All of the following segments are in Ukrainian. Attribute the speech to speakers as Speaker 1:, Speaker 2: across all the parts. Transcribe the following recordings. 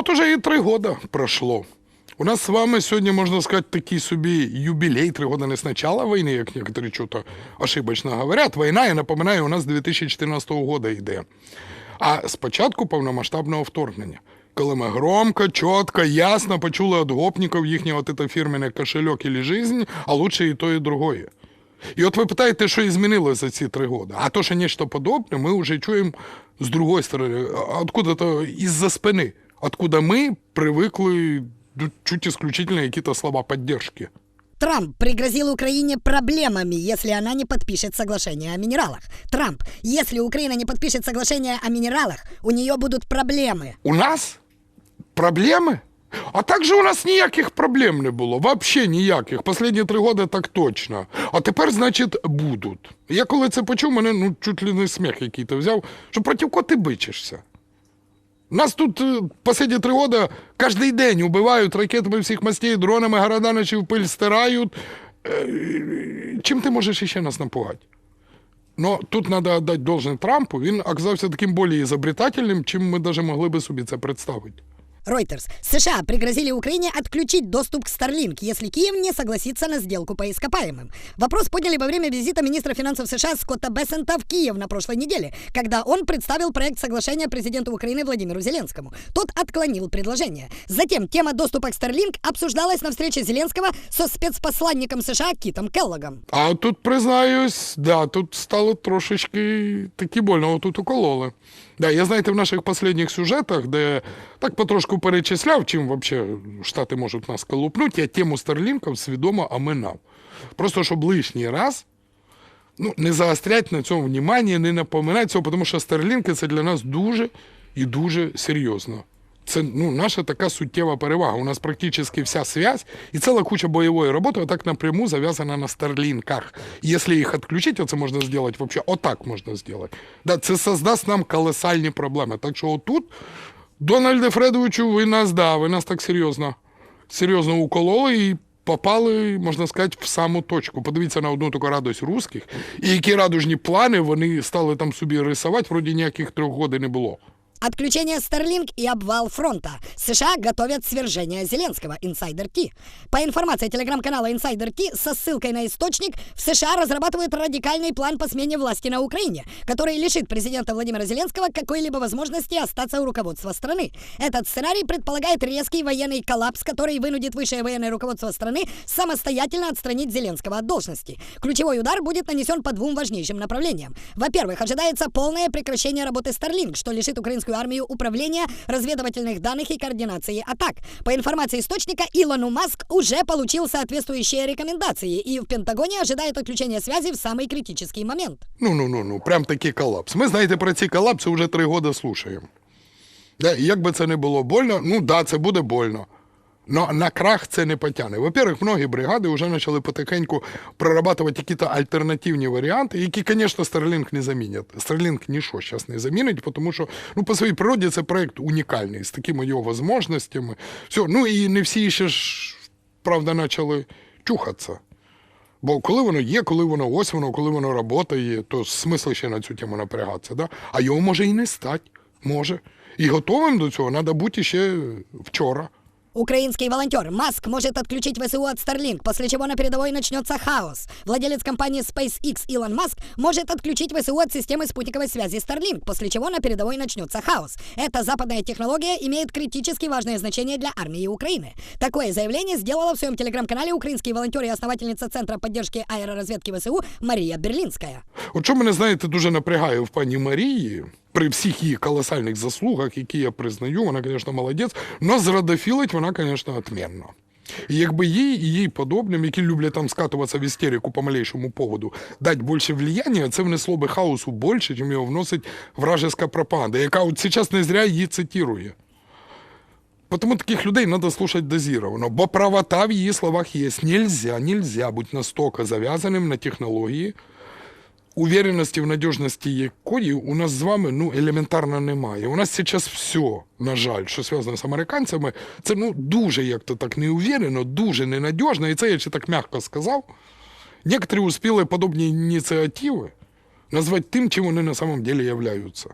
Speaker 1: от уже і три года пройшло. У нас з вами сьогодні, можна сказати, такий собі юбілей, три года не з начала війни, як некоторі чого ошибочно говорять. Війна, я напоминаю, у нас з 2014 года йде. А спочатку повномасштабного вторгнення. Коли ми громко, чітко, ясно почули від гопників їхнє от це фірменне кошельок і жизнь, а лучше і то, і другое. І от ви питаєте, що і змінилося за ці три роки. А то, що нечто подобне, ми вже чуємо з другої сторони, откуда-то із-за спини, откуда ми привикли ну, чуть исключительно какие-то слова поддержки.
Speaker 2: Трамп пригрозил Украине проблемами, если она не подпишет соглашение о минералах. Трамп, если Украина не подпишет соглашение о минералах, у нее будут проблемы.
Speaker 1: У нас проблеми? А так же у нас ніяких проблем не було. Вообще ніяких. Последні три роки так точно. А тепер, значить, будуть. Я коли це почув, мене ну, чуть ли не сміх який-то взяв, що проти кого ти бичишся? Нас тут е, последні три роки кожен день убивають ракетами всіх мастей, дронами, города наче в пиль стирають. Е, Чим ти можеш ще нас напугати? Но тут треба віддати должне Трампу. Він оказався таким більш ізобретательним, чим ми навіть могли би собі це представити.
Speaker 2: Reuters. США пригрозили Украине отключить доступ к Starlink, если Киев не согласится на сделку по ископаемым. Вопрос подняли во время визита министра финансов США Скотта Бессента в Киев на прошлой неделе, когда он представил проект соглашения президенту Украины Владимиру Зеленскому. Тот отклонил предложение. Затем тема доступа к Starlink обсуждалась на встрече Зеленского со спецпосланником США Китом Келлогом.
Speaker 1: А тут признаюсь, да, тут стало трошечки таки больно, тут укололи. Да, я знаєте, в наших останніх сюжетах, де так потрошку перечисляв, чим вообще Штати можуть нас колупнути, я тему Старлінків свідомо оминав. Просто щоб лишній раз ну, не заострять на цьому внимання, не напоминати цього, тому що Старлінки це для нас дуже і дуже серйозно. Це ну, наша така суттєва перевага. У нас практично вся связь і ціла куча бойової роботи отак напряму зав'язана на старлінках. Якщо їх відключити, це можна зробити вообще отак можна зробити. Да, це создасть нам колосальні проблеми. Так що отут, Дональде Фредовичу, ви нас, да, ви нас так серйозно, серйозно укололи і попали, можна сказати, в саму точку. Подивіться на одну таку радость русських, і які радужні плани вони стали там собі рисувати, вроді ніяких трьох годин не було.
Speaker 2: Отключение Starlink и обвал фронта. США готовят свержение Зеленского. Инсайдер Ти. По информации телеграм-канала Инсайдер Ти со ссылкой на источник, в США разрабатывают радикальный план по смене власти на Украине, который лишит президента Владимира Зеленского какой-либо возможности остаться у руководства страны. Этот сценарий предполагает резкий военный коллапс, который вынудит высшее военное руководство страны самостоятельно отстранить Зеленского от должности. Ключевой удар будет нанесен по двум важнейшим направлениям. Во-первых, ожидается полное прекращение работы Starlink, что лишит украинскую армию управления разведывательных данных и координации атак. По информации источника, Илону Маск уже получил соответствующие рекомендации, и в Пентагоне ожидает отключения связи в самый критический момент.
Speaker 1: Ну, ну, ну, ну, прям такий колапс. Ми, знаєте, про ці колапси вже три роки слушаємо. Да, і як би це не було больно, ну да, це буде больно. Но на крах це не потягне. Во-первых, многі бригади вже почали потихеньку прорабатувати якісь альтернативні варіанти, які, звісно, Starlink не замінять. Starlink нічого зараз не замінить, тому що ну, по своїй природі це проект унікальний, з такими його можливостями. Все, ну і не всі ще ж, правда, почали чухатися. Бо коли воно є, коли воно ось воно, коли воно працює, то смисл ще на цю тему напрягатися. Да? А його може і не стати. Може. І готовим до цього треба бути ще вчора.
Speaker 2: Украинский волонтер Маск может отключить ВСУ от Starlink, после чего на передовой начнется хаос. Владелец компании SpaceX Илон Маск может отключить ВСУ от системы спутниковой связи Starlink, после чего на передовой начнется хаос. Эта западная технология имеет критически важное значение для армии Украины. Такое заявление сделала в своем телеграм-канале украинский волонтер и основательница Центра поддержки аэроразведки ВСУ Мария Берлинская.
Speaker 1: От що мене, знаєте, дуже напрягає в пані Марії, При всіх її колосальних заслугах, які я признаю, вона, звісно, молодець, але зрадофілить вона, звісно, отменно. І якби їй і їй подобним, які люблять там скатуватися в істерику по малейшому поводу, дати більше влияння, це внесло би хаосу більше, ніж його вносить вражеська пропаганда, яка от зараз не зря її цитує. Потому таких людей надо слушать дозированно, бо правота в її словах є. Нельзя, нельзя бути настолько зав'язаним на технології, уверенності в надіжності якої у нас з вами ну, елементарно немає. У нас зараз все, на жаль, що зв'язано з американцями, це ну, дуже як-то так неуверенно, дуже ненадіжно, і це я ще так м'яко сказав. Некоторі успіли подобні ініціативи назвати тим, чим вони на самом деле являються.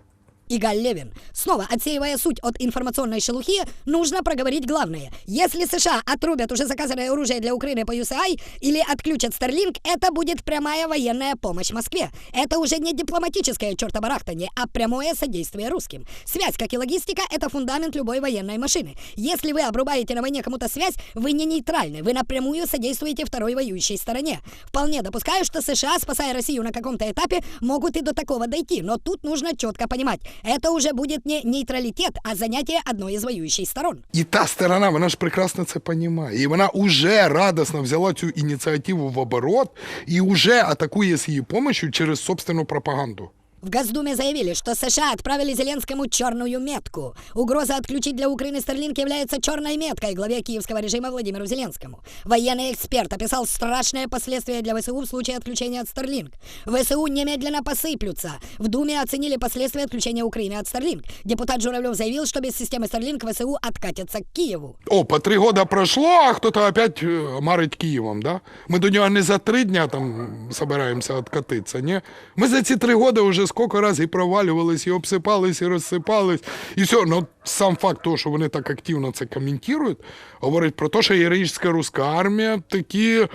Speaker 2: Игаль Левин. Снова, отсеивая суть от информационной шелухи, нужно проговорить главное. Если США отрубят уже заказанное оружие для Украины по USAI или отключат Starlink, это будет прямая военная помощь Москве. Это уже не дипломатическое чертобарахтание, а прямое содействие русским. Связь, как и логистика, это фундамент любой военной машины. Если вы обрубаете на войне кому-то связь, вы не нейтральны, вы напрямую содействуете второй воюющей стороне. Вполне допускаю, что США, спасая Россию на каком-то этапе, могут и до такого дойти, но тут нужно четко понимать, это уже будет не нейтралитет, а занятие одной из воюющих сторон.
Speaker 1: І та сторона, вона ж прекрасно це розуміє. І вона уже радісно взяла цю ініціативу в оборот і уже атакує з її допомогою через собственну пропаганду.
Speaker 2: В Госдуме заявили, что США отправили Зеленскому черную метку. Угроза отключить для Украины Старлинк является черной меткой главе киевского режима Владимиру Зеленскому. Военный эксперт описал страшные последствия для ВСУ в случае отключения от Старлинк. ВСУ немедленно посыплются. В Думе оценили последствия отключения Украины от Старлинк. Депутат Журавлев заявил, что без системы Старлинк ВСУ откатятся к Киеву.
Speaker 1: О, по три года пройшло, а хто-то опять е, марить Києвом, да? Ми до нього не за три дня там собираємося откатитися, ні? Ми за ці три года вже скільки разів і провалювались, і обсипались, і розсипались, і все. Ну, сам факт того, що вони так активно це коментують, говорить про те, що героїчна руська армія такі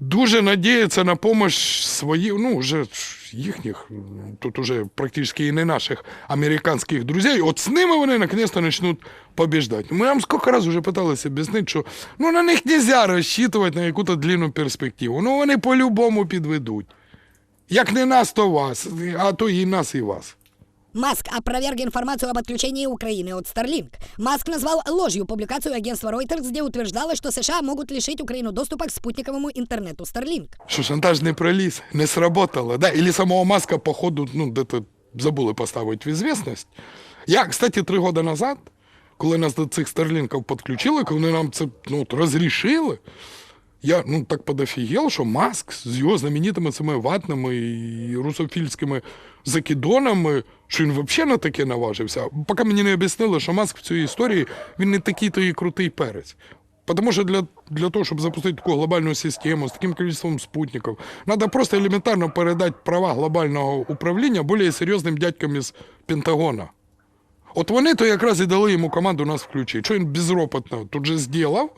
Speaker 1: дуже надіється на помощь своїх, ну, вже їхніх, тут уже практично і не наших американських друзів. От з ними вони наконец-то почнуть побіждати. Ми вам скільки разів вже питалися об'яснити, що ну, на них не можна розчитувати на якусь длинну перспективу. Ну, вони по-любому підведуть. Як не нас, то вас, а то і нас, і вас.
Speaker 2: Маск опроверг информацию об отключении Украины от Starlink. Маск назвал ложью публикацию агентства Reuters, где утверждалось, что США могут лишить Украину доступа к спутниковому интернету Starlink.
Speaker 1: Що шантаж не проліз, не сработало, да? Или самого Маска, походу, ну, де-то забули поставити в известность. Я, кстати, три роки назад, коли нас до цих старлінків підключили, коли нам це ну, розрішили, я ну, так подофігел, що Маск з його знаменитими цими ватними і русофільськими закидонами, що він взагалі на таке наважився. Поки мені не об'яснили, що Маск в цій історії він не такий то і крутий перець. Потому что для, для того, чтобы запустить такую глобальную систему с таким количеством спутников, надо просто элементарно передать права глобального управління более серйозним дядькам із Пентагона. От вони то якраз і дали йому команду нас включити. Що він безропотно тут же зробив,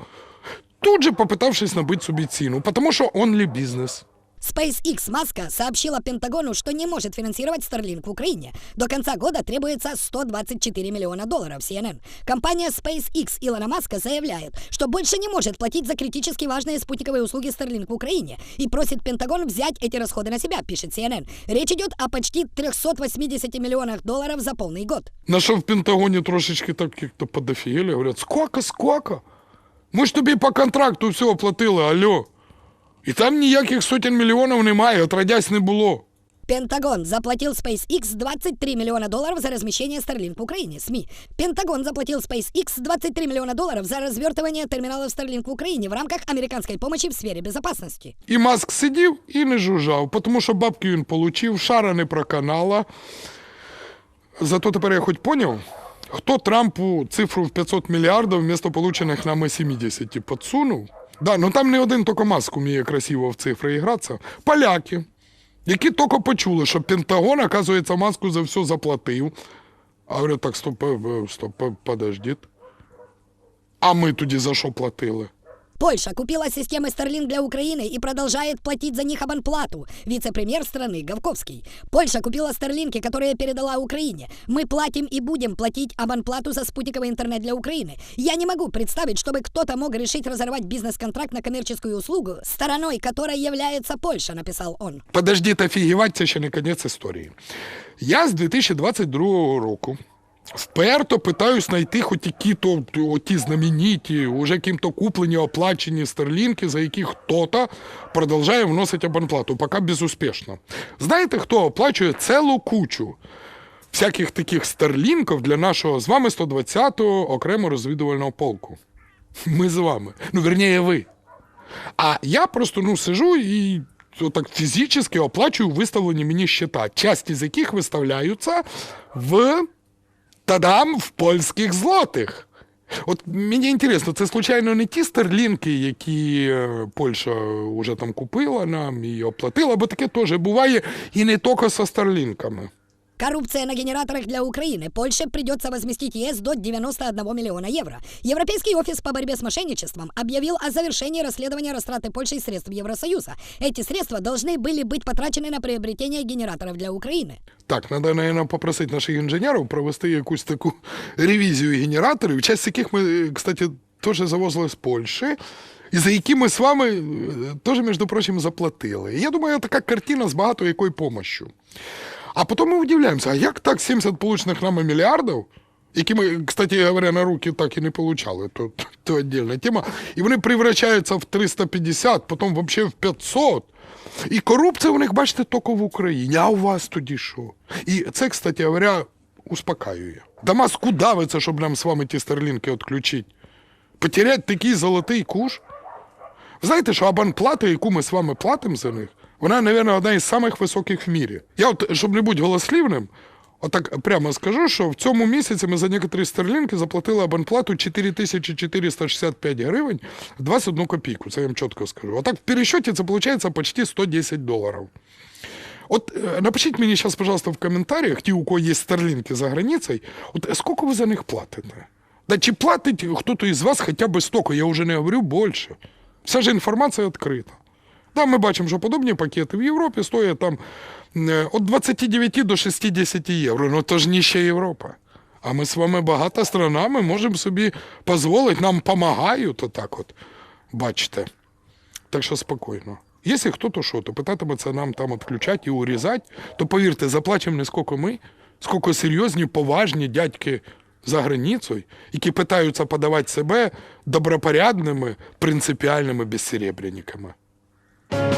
Speaker 1: тут же попитавшись набити собі ціну, тому що only бізнес.
Speaker 2: SpaceX Маска сообщила Пентагону, что не может финансировать Starlink в Украине. До конца года требуется 124 миллиона долларов CNN. Компания SpaceX Илона Маска заявляет, что больше не может платить за критически важные спутниковые услуги Starlink в Украине и просит Пентагон взять эти расходы на себя, пишет CNN. Речь идет о почти 380 миллионах долларов за полный год.
Speaker 1: На що в Пентагоні трошечки так як-то подофігели, говорять, сколько, сколько? Ми ж тобі по контракту все оплатили, алло. І там ніяких сотень мільйонів немає, отродясь не було.
Speaker 2: Пентагон заплатил SpaceX 23 миллиона долларов за размещение Starlink в Украине. СМИ. Пентагон заплатил SpaceX 23 миллиона долларов за развертывание терминалов Starlink в Украине в рамках американской помощи в сфере безопасности.
Speaker 1: І Маск сидів і не жужжав, тому що бабки він получив, шара не проканала. Зато тепер я хоч поняв, Хто Трампу цифру в 500 мільярдів вмісто получених нами 70 підсунув. Да, ну там не один тільки Маск уміє красиво в цифри гратися. Поляки, які тільки почули, що Пентагон, оказується, Маску за все заплатив. А говорю, так, стоп, е, е, стоп, е, подождіть. А ми тоді за що платили?
Speaker 2: Польша купила системы Starlink для Украины и продолжает платить за них абонплату. Вице-премьер страны Говковский. Польша купила Старлинки, которые передала Украине. Мы платим и будем платить абонплату за спутниковый интернет для Украины. Я не могу представить, чтобы кто-то мог решить разорвать бизнес-контракт на коммерческую услугу, стороной которой является Польша, написал он.
Speaker 1: Подождіть, офігівать, це ще не кінець історії. Я з 2022 року вперто питаюсь знайти хоч які-то оті знамениті, уже ким-то куплені, оплачені старлінки, за які хто-то продовжує вносити абонплату, поки безуспішно. Знаєте, хто оплачує цілу кучу всяких таких старлінків для нашого з вами 120-го окремо розвідувального полку? Ми з вами. Ну, верніше, ви. А я просто ну сижу і так фізично оплачую виставлені мені щита, часті з яких виставляються в тадам в польських злотих. От мені інтересно, це случайно не ті старлінки, які е, Польща вже там купила нам і оплатила, бо таке теж буває і не тільки со старлінками.
Speaker 2: Коррупция на генераторах для Украины. Польше придется возместить ЕС до 91 миллиона евро. Европейский офис по борьбе с мошенничеством объявил о завершении расследования растраты Польшей средств Евросоюза. Эти средства должны были быть потрачены на приобретение генераторов для Украины.
Speaker 1: Так, треба, наверное, попросити наших інженерів провести якусь таку ревізію генераторів, часть яких ми, кстати, теж завозили з Польщі, і за які ми з вами е, теж, між прочим, заплатили. І я думаю, така картина з багато якою помощью. А потім ми удивляємося, а як так 70 получених нами мільярдів, які ми, кстати говоря, на руки так і не получали, то, то віддільна тема, і вони превращаються в 350, потім взагалі в 500. І корупція у них, бачите, тільки в Україні. А у вас тоді що? І це, кстати говоря, успокаює. Дамас, куди ви щоб нам з вами ті старлінки відключити? Потерять такий золотий куш? Знаєте, що абонплата, яку ми з вами платимо за них, вона, мабуть, одна із самих високих в мірі. Я, от, щоб не бути голослівним, отак прямо скажу, що в цьому місяці ми за некоторі старлінки заплатили абонплату 4465 гривень 21 копійку. Це я вам чітко скажу. Отак в пересчеті це виходить почти 110 доларів. От е, напишіть мені зараз, пожалуйста, в коментарях, ті, у кого є старлінки за границею, от скільки ви за них платите? Да чи платить хтось із вас хоча б стільки, я вже не говорю більше. Вся ж інформація відкрита. Да, ми бачимо, що подобні пакети в Європі стоять там е, від 29 до 60 євро. Ну то ж ніща Європа. А ми з вами багата страна, ми можемо собі дозволити, нам допомагають отак от. Бачите. Так що спокійно. Якщо хто-то що, то питатиметься нам там відключати і урізати, то повірте, заплачемо не скільки ми, скільки серйозні, поважні дядьки за границею, які питаються подавати себе добропорядними, принципіальними безсеребряниками. Thank you.